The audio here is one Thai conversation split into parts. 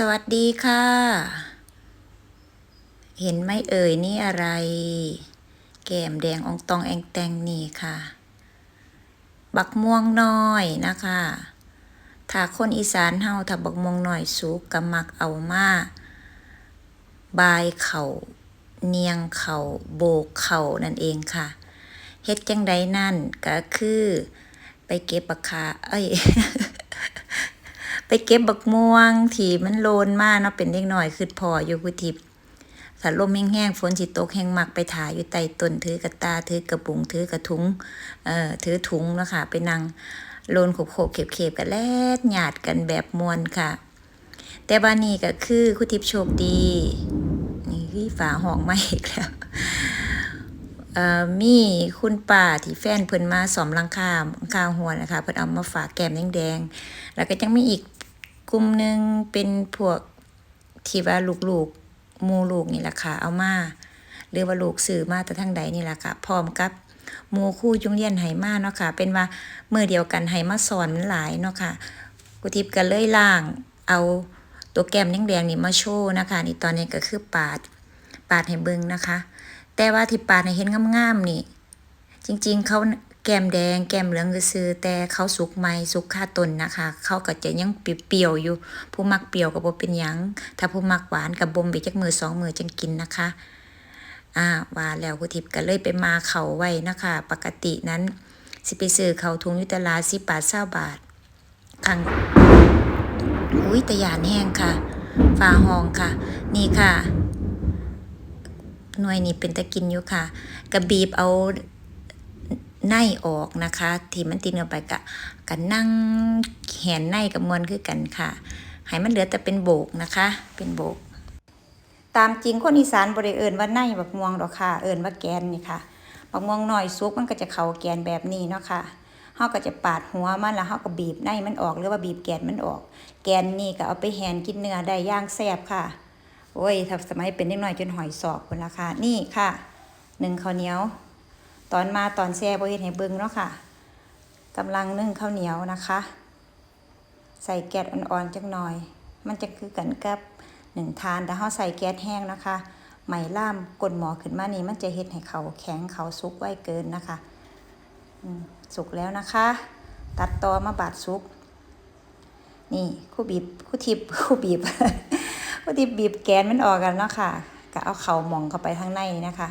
สวัสดีค่ะ เห็นไหมเอ่ยนี่อะไร แก้มแดงองตองแองแตงนี่ค่ะ บักม่วงน้อยนะคะ ถ้าคนอีสานเฮาถ้าบักม่วงน้อยสุกก็มักเอามาบายเข่าเนียงเข่าโบกเข่านั่นเองค่ะเฮ็ดจังใดนั่นก็คือ ไปเก็บบักคาเอ้ย ไปเก็บบักม่วงที่มันโลนมากเนาะเป็นเด็กน้อยคือพออยู่พุทิพย์ถ้าลมแห้งๆฝนสิตกแห้งมักไปถ่ายอยู่ใต้ต้นถือกระตาถือกระปุงถือกระทุงเอ่อถือถุงนะคะไปนั่งโลนโขบๆเข็บๆกันแลดหยาดกันแบบมวนค่ะ แต่บ้านนี้ก็คือคุทิพย์โชคดีนี่พี่ฝาห้องมาอีกแล้วเอ่อมีคุณป้าที่แฟนเพิ่นมาสอมลังคาหลังคาหัวนะคะเพิ่นเอามาฝากแก้มแดงๆแล้วก็ยังมีอีก กลุ่มหนึ่งเป็นพวกที่ว่าลูกๆมูลูกนี่แหละค่ะเอามาหรือว่าลูกสื่อมาแต่ทางใดนี่แหละค่ะพร้อมกับหมูคู่จุงเรียนไหมาเนาะค่ะ เป็นว่ามือเดียวกันไหมาสอนหลายเนาะค่ะกุทิพย์ก็เลยล่าง เอาตัวแก้มแดงๆนี่มาโชว์นะคะนี่ตอนนี้ก็คือปาดปาดให้เบิ่งนะคะ แต่ว่าที่ปาดให้เห็นงามๆนี่ จริง ๆเขา แก้มแดง แก้มเหลืองซื้อแต่เขาสุกไหมสุกค่าตนนะคะ เขาก็จะยังเปรี้ยวอยู่ ผู้มักเปรี้ยวก็บ่เป็นหยัง ถ้าผู้มักหวานกับบ่มไปจักมือสองมือจังกินนะคะอ่าว่าแล้วคุณทิพย์ก็เลยไปมาเขาไว้นะคะ ปกตินั้น สิไปซื้อเขาทุงยุตลาสิบบาทเศร้าบาทคังอุ้ยตะยานแห้งค่ะฟ้าหองค่ะ นี่ค่ะหน่วยนี้เป็นตะกินอยู่ค่ะกระบีบเอา ในออกนะคะ ที่มันติดเนื้อไปกะกันนั่งแหนในกับมวลคือกันค่ะให้มันเหลือแต่เป็นโบกนะคะ เป็นโบก ตามจริงคนอีสานบริเอิญว่าในบักม่วงดอกค่ะ เอิญว่าแกนนี่ค่ะบักม่วงหน่อยซุกมันก็จะเข้าแกนแบบนี้เนาะค่ะเฮาก็จะปาดหัวมันแล้วเฮาก็บีบในมันออกหรือว่าบีบแกนมันออก แกนนี่ก็เอาไปแหนกินเนื้อได้ย่างแซ่บค่ะโอ้ยถ้าสมัยเป็นเด็กน้อยจนหอยสอบคนละค่ะนี่ค่ะหนึ่งข้าวเหนียว ตอนมาตอนแซ่บเฮ็ดให้เบิ่งเนาะค่ะกำลังนึ่งข้าวเหนียวนะคะ ใส่แก๊สอ่อนๆจักหน่อย มันจะคือกันกับหนึ่งทานแต่เฮาใส่แก๊สแห้งนะคะไหมล่ามกลนหมอขึ้นมานี่มันจะเฮ็ดให้เขาแข็งเขาสุกไว้เกินนะคะสุกแล้วนะคะ ตัดตอมาบาดสุก นี่คู่บีบคู่ทิพย์คู่บีบคู่ทิพย์บีบแกนมันออกกันเนาะค่ะก็เอาเข่าหมองเข้าไปข้างในนะคะ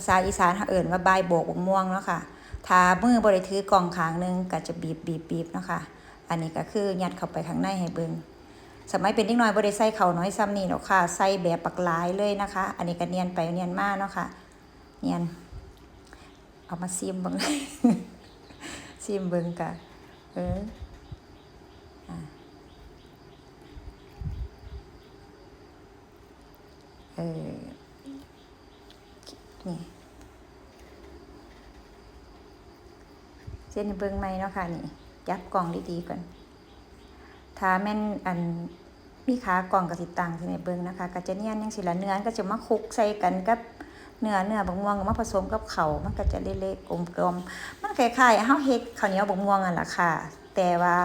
าษาอีสานเขาเอิ่นว่าบายโบกบกม่วงเนาะค่ะถ้ามือบริถือกล่องขางหนึงก็จะบีบบีบบีบเนาะค่ะอันนี้ก็คือยัดเข้าไปข้างในให้เบิ่งสมัยเป็นเด็กน้อยบริใส่เข่าน้อยซ้ำนี่เนาะค่ะใส่แบบปักหลายเลยนะคะ อันนี้ก็เนียนไปเนียนมาเนาะค่ะเนียนเอามาซิมเบิ่งซิมเบิ่งกะเอออะเออ นี่เส้นเบิ้งไหมเนาะค่ะนี่ยับกล่องดีๆก่อนถ้าแม่นอันมีขากล่องกับสิตังที่ในเบิ้งนะคะก็จะเนียนยังสิละเนื้อก็จะมาคลุกใส่กันกับเนื้อเนื้อบางม่วงมาผสมกับเขามันก็จะเละๆกลมๆมันคล้ายๆเฮาเฮ็ดข้าวเหนียวบางม่วงอะล่ะค่ะ แต่ว่า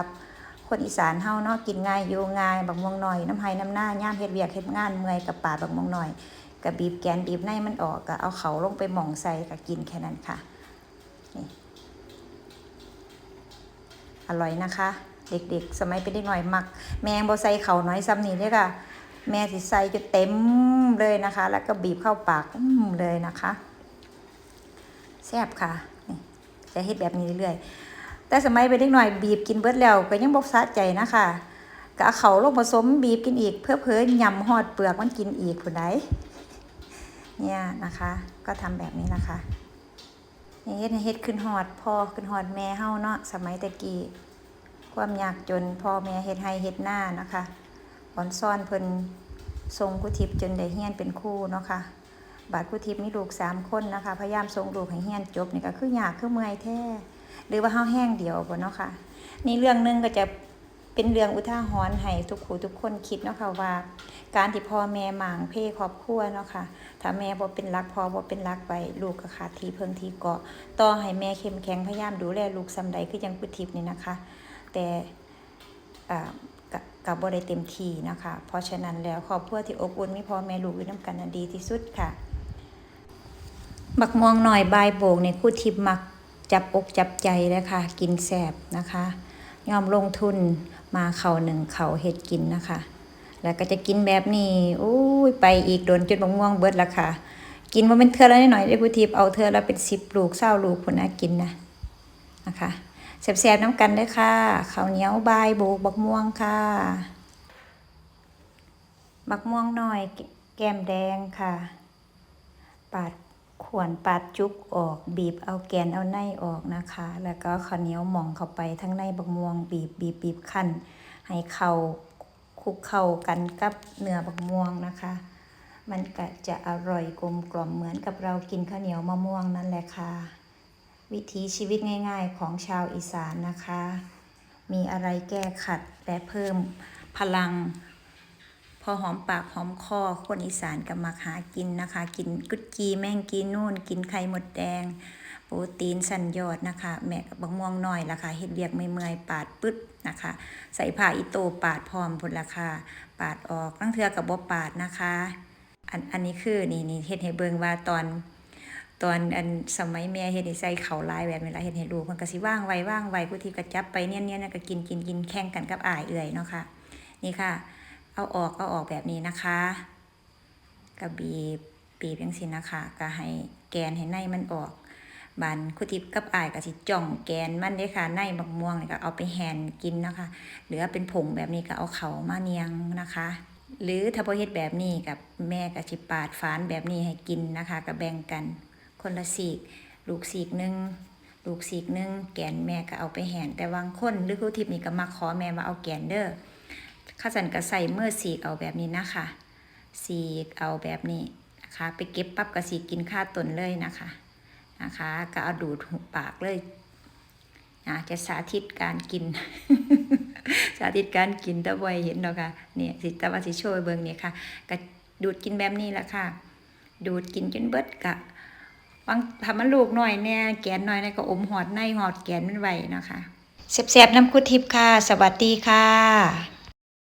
คนอีสานเฮาเนาะกินง่ายอยู่ง่ายบางม่วงหน่อยน้ำไห้น้ำหน้าย่ามเฮ็ดเวียกเฮ็ดงานเมื่อยกับป่าบางม่วงหน่อย ก็บีบแกนบีบในมันออกก็เอาเขาลงไปหม่องใส่ก็กินแค่นั้นค่ะนี่อร่อยนะคะ เด็กๆ สมัยเป็นเด็กหน่อยมัก แมงบอใส่เขาน้อยซ้ำนี่เลยค่ะ แม่สิใส่จนเต็มเลยนะคะ แล้วก็บีบเข้าปากอืเลยนะคะแซ่บค่ะนี่จะเฮ็ดแบบนี้เรื่อยๆแต่สมัยเป็นเด็กหน่อยบีบกินเบิดแล้วก็ยังบ่สะใจนะคะก็เอาเขาลงผสมบีบกินอีก เพื่อเพื่อยำหอดเปลือกมันกินอีกผู้ใด เนี่ยนะคะ ก็ทำแบบนี้นะคะเฮ็ดเฮ็ดขึ้นหอดพ่อขึ้นหอดแม่เฮาเนาะสมัยตะกี้ความยากจนพ่อแม่เฮ็ดให้เฮ็ดหน้านะคะอ่อนซ่อนเพิ่นทรงกุทิพย์จนได้เฮียนเป็นคู่เนาะค่ะบาดกุทิพย์มีลูกสามคนนะคะพยายามทรงลูกให้เฮียนจบนี่ก็คือยากคือเมื่อยแท้หรือว่าเฮาแห้งเดียวบ่เนาะค่ะนี่เรื่องหนึงก็จะ เป็นเรื่องอุทาหรณ์ให้ทุกผู้ทุกคนคิดเนาะค่ะว่า การที่พ่อแม่หมางเพครอบครัวเนาะค่ะถ้าแม่บ่เป็นรักพ่อบ่เป็นรักไปลูกก็ขาดทีเพิ่งทีเกาะต่อให้แม่เข้มแข็งพยายามดูแลลูกซำใดคือยังกุทิพย์นี่นะคะ แต่กับบ่ได้เต็มทีนะคะ เพราะฉะนั้นแล้วครอบครัวที่อบอุ่นมีพ่อแม่ลูกอยู่น้ำกันนั้นดีที่สุดค่ะบักม่วงหน่อยบายโบกในคู่ทิพย์มักจับอกจับใจเลยค่ะ กินแสบนะคะ ยอมลงทุนมาเขาหนึ่งเขาเห็ดกินนะคะ แล้วก็จะกินแบบนี้อุ้ยไปอีกโดนจนบักม่วงเบิดละค่ะ กินว่าเป็นเทือละนิดหน่อยได้คู่ทิพย์เอาเทือละเป็นสิบลูกเศร้าลูกคนนะกินนะนะคะแสบๆน้ำกันด้วยค่ะข้าวเหนียวบายโบกบักม่วงค่ะ บักม่วงหน่อยแก้มแดงค่ะ ปาด ขวนปาดจุกออก บีบเอาแกนเอาในออกนะคะ แล้วก็ข้าวเหนียวหมองเข้าไปทั้งในบักม่วง บีบบีบบีบขั้นให้เข้าคลุกเข้ากันกับเนื้อบักม่วงนะคะ มันก็จะอร่อยกลมกล่อมเหมือนกับเรากินข้าวเหนียวมะม่วงนั่นแหละค่ะ วิถีชีวิตง่าย ๆ ของชาวอีสานนะคะ มีอะไรแก้ขัดและเพิ่มพลัง พอหอมปากหอมคอคนอีสานก็มักหากินนะคะ กินกุดจีแมงกีนู่น กินไข่หมดแดง โปรตีนสันยอดนะคะ แม่กับบางม่วงน้อยละค่ะเฮ็ดเรียกไม่เมื่อยๆปาดปึ๊ดนะคะ ใส่ผ้าอีโตปาดพร้อมพุ่นละค่ะปาดออกตั้งเทือกับบ่ปาดนะคะ อันอันนี้คือนี่นี่เฮ็ดให้เบิงว่าตอนตอนอันสมัยแม่เฮ็ดให้ใส่เข่าลายแบบเวลาเฮ็ดให้ลูกมันก็สิว่างไว้ว่างไวผู้ที่ก็จับไปเนียนๆก็กินกินกินแข่งกันกับอายเอื่อยเนาะค่ะนี่ค่ะ เอาออกเอาออกแบบนี้นะคะก็บีบบีบจังซี่นะคะก็ให้แกนให้ในมันออกบานคุทิพย์กับอายก็สิจ่องแกนมันเด้ค่ะในบักม่วงนี่ก็เอาไปแหนกินนะคะ หรือว่าเป็นผงแบบนี้ก็เอาเขามาเนียงนะคะ หรือถ้าบ่เฮ็ดแบบนี้กับแม่ก็สิปาดฝานแบบนี้ให้กินนะคะก็แบ่งกันคนละสีกลูกสีกหนึ่งลูกสีกหนึ่งแกนแม่ก็เอาไปแหนแต่บางคนหรือครูทิพย์นี่ก็มาขอแม่มาเอาแกนเด้อ ข้าสันก็ใส่เมื่อสีเอาแบบนี้นะคะสีเอาแบบนี้นะคะ ไปเก็บปั๊บก็สีกินค่าตนเลยนะคะนะคะ ก็เอาดูดหุบปากเลยนะจะสาธิตการกิน สาธิตการกินตะบอยเห็นเนาะค่ะเนี่ยสิตะวันสิโชยเบิงเนี่ยค่ะก็ดูดกินแบบนี้แหละค่ะ ดูดกินจนเบิดกะบางทำมันลูกหน่อยแน่แกนหน่อยเนี่ยก็อมหอดในหอดแกนมันไวนะคะแซ่บๆน้ำกุทิพย์ค่ะ สวัสดีค่ะ